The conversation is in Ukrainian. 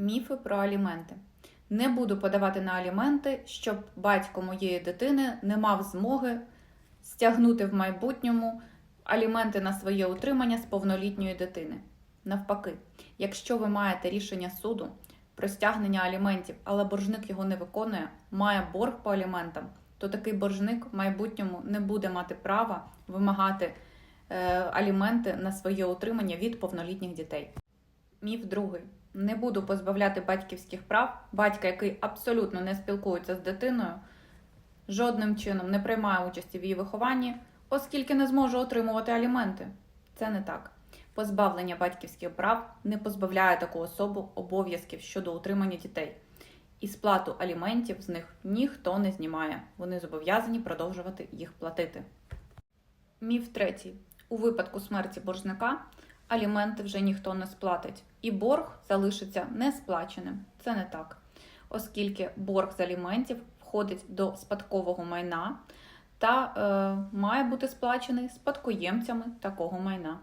Міфи про аліменти. Не буду подавати на аліменти, щоб батько моєї дитини не мав змоги стягнути в майбутньому аліменти на своє утримання з повнолітньої дитини. Навпаки, якщо ви маєте рішення суду про стягнення аліментів, але боржник його не виконує, має борг по аліментам, то такий боржник в майбутньому не буде мати права вимагати е, аліменти на своє утримання від повнолітніх дітей. Міф другий. Не буду позбавляти батьківських прав батька, який абсолютно не спілкується з дитиною, жодним чином не приймає участі в її вихованні, оскільки не зможе отримувати аліменти. Це не так. Позбавлення батьківських прав не позбавляє таку особу обов'язків щодо утримання дітей. І сплату аліментів з них ніхто не знімає. Вони зобов'язані продовжувати їх платити. Міф третій. У випадку смерті боржника аліменти вже ніхто не сплатить, і борг залишиться несплаченим. Це не так, оскільки борг з аліментів входить до спадкового майна та е, має бути сплачений спадкоємцями такого майна.